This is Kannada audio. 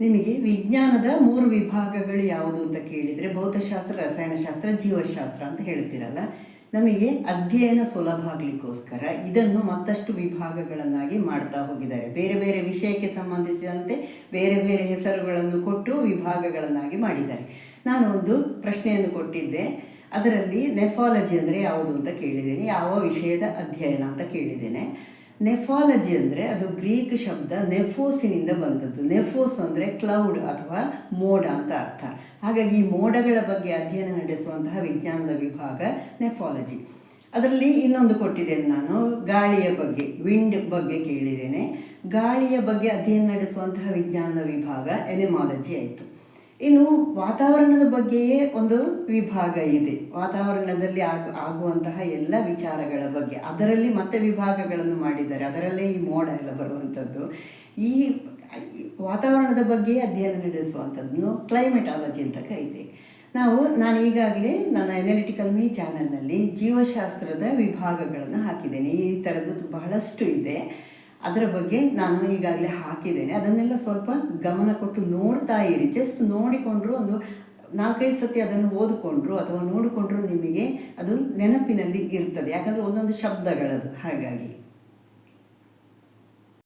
ನಿಮಗೆ ವಿಜ್ಞಾನದ ಮೂರು ವಿಭಾಗಗಳು ಯಾವುದು ಅಂತ ಕೇಳಿದರೆ ಭೌತಶಾಸ್ತ್ರ, ರಸಾಯನಶಾಸ್ತ್ರ, ಜೀವಶಾಸ್ತ್ರ ಅಂತ ಹೇಳ್ತಿರಲ್ಲ? ನಮಗೆ ಅಧ್ಯಯನ ಸುಲಭ ಆಗಲಿಕ್ಕೋಸ್ಕರ ಇದನ್ನು ಮತ್ತಷ್ಟು ವಿಭಾಗಗಳನ್ನಾಗಿ ಮಾಡ್ತಾ ಹೋಗಿದ್ದಾರೆ. ಬೇರೆ ಬೇರೆ ವಿಷಯಕ್ಕೆ ಸಂಬಂಧಿಸಿದಂತೆ ಬೇರೆ ಬೇರೆ ಹೆಸರುಗಳನ್ನು ಕೊಟ್ಟು ವಿಭಾಗಗಳನ್ನಾಗಿ ಮಾಡಿದ್ದಾರೆ. ನಾನು ಒಂದು ಪ್ರಶ್ನೆಯನ್ನು ಕೊಟ್ಟಿದ್ದೆ. ಅದರಲ್ಲಿ ನೆಫಾಲಜಿ ಅಂದರೆ ಯಾವುದು ಅಂತ ಕೇಳಿದ್ದೇನೆ. ಯಾವ ವಿಷಯದ ಅಧ್ಯಯನ ಅಂತ ಕೇಳಿದ್ದೇನೆ. ನೆಫಾಲಜಿ ಅಂದರೆ ಅದು ಗ್ರೀಕ್ ಶಬ್ದ ನೆಫೋಸಿನಿಂದ ಬಂದದ್ದು. ನೆಫೋಸ್ ಅಂದರೆ ಕ್ಲೌಡ್ ಅಥವಾ ಮೋಡ ಅಂತ ಅರ್ಥ. ಹಾಗಾಗಿ ಈ ಮೋಡಗಳ ಬಗ್ಗೆ ಅಧ್ಯಯನ ನಡೆಸುವಂತಹ ವಿಜ್ಞಾನದ ವಿಭಾಗ ನೆಫಾಲಜಿ. ಅದರಲ್ಲಿ ಇನ್ನೊಂದು ಕೊಟ್ಟಿದ್ದೇನೆ ನಾನು, ಗಾಳಿಯ ಬಗ್ಗೆ, ವಿಂಡ್ ಬಗ್ಗೆ ಕೇಳಿದ್ದೇನೆ. ಗಾಳಿಯ ಬಗ್ಗೆ ಅಧ್ಯಯನ ನಡೆಸುವಂತಹ ವಿಜ್ಞಾನದ ವಿಭಾಗ ಎನಿಮಾಲಜಿ ಆಯಿತು. ಇನ್ನು ವಾತಾವರಣದ ಬಗ್ಗೆಯೇ ಒಂದು ವಿಭಾಗ ಇದೆ. ವಾತಾವರಣದಲ್ಲಿ ಆಗು, ಆಗುವಂತಹ ಎಲ್ಲ ವಿಚಾರಗಳ ಬಗ್ಗೆ. ಅದರಲ್ಲಿ ಮತ್ತೆ ವಿಭಾಗಗಳನ್ನು ಮಾಡಿದ್ದಾರೆ. ಅದರಲ್ಲೇ ಈ ಮೋಡ ಎಲ್ಲ ಬರುವಂಥದ್ದು. ಈ ವಾತಾವರಣದ ಬಗ್ಗೆ ಅಧ್ಯಯನ ನಡೆಸುವಂಥದ್ದನ್ನು ಕ್ಲೈಮೆಟಾಲಜಿ ಅಂತ ಕರಿತೇವೆ ನಾವು, ನಾನು ಈಗಾಗಲೇ ನನ್ನ ಎನಲಿಟಿಕಲ್ ಮೀ ಚಾನಲ್ನಲ್ಲಿ ಜೀವಶಾಸ್ತ್ರದ ವಿಭಾಗಗಳನ್ನು ಹಾಕಿದ್ದೇನೆ. ಈ ಥರದ್ದು ಬಹಳಷ್ಟು ಇದೆ. ಅದರ ಬಗ್ಗೆ ನಾನು ಈಗಾಗಲೇ ಹಾಕಿದ್ದೇನೆ. ಅದನ್ನೆಲ್ಲ ಸ್ವಲ್ಪ ಗಮನ ಕೊಟ್ಟು ನೋಡ್ತಾ ಇರಿ. ಜಸ್ಟ್ ನೋಡಿಕೊಂಡ್ರು ಒಂದು ನಾಲ್ಕೈದು ಸತಿ ಅದನ್ನು ಓದಿಕೊಂಡ್ರು ಅಥವಾ ನೋಡಿಕೊಂಡ್ರು ನಿಮಗೆ ಅದು ನೆನಪಿನಲ್ಲಿ ಇರ್ತದೆ. ಯಾಕಂದರೆ ಒಂದೊಂದು ಶಬ್ದಗಳದು. ಹಾಗಾಗಿ.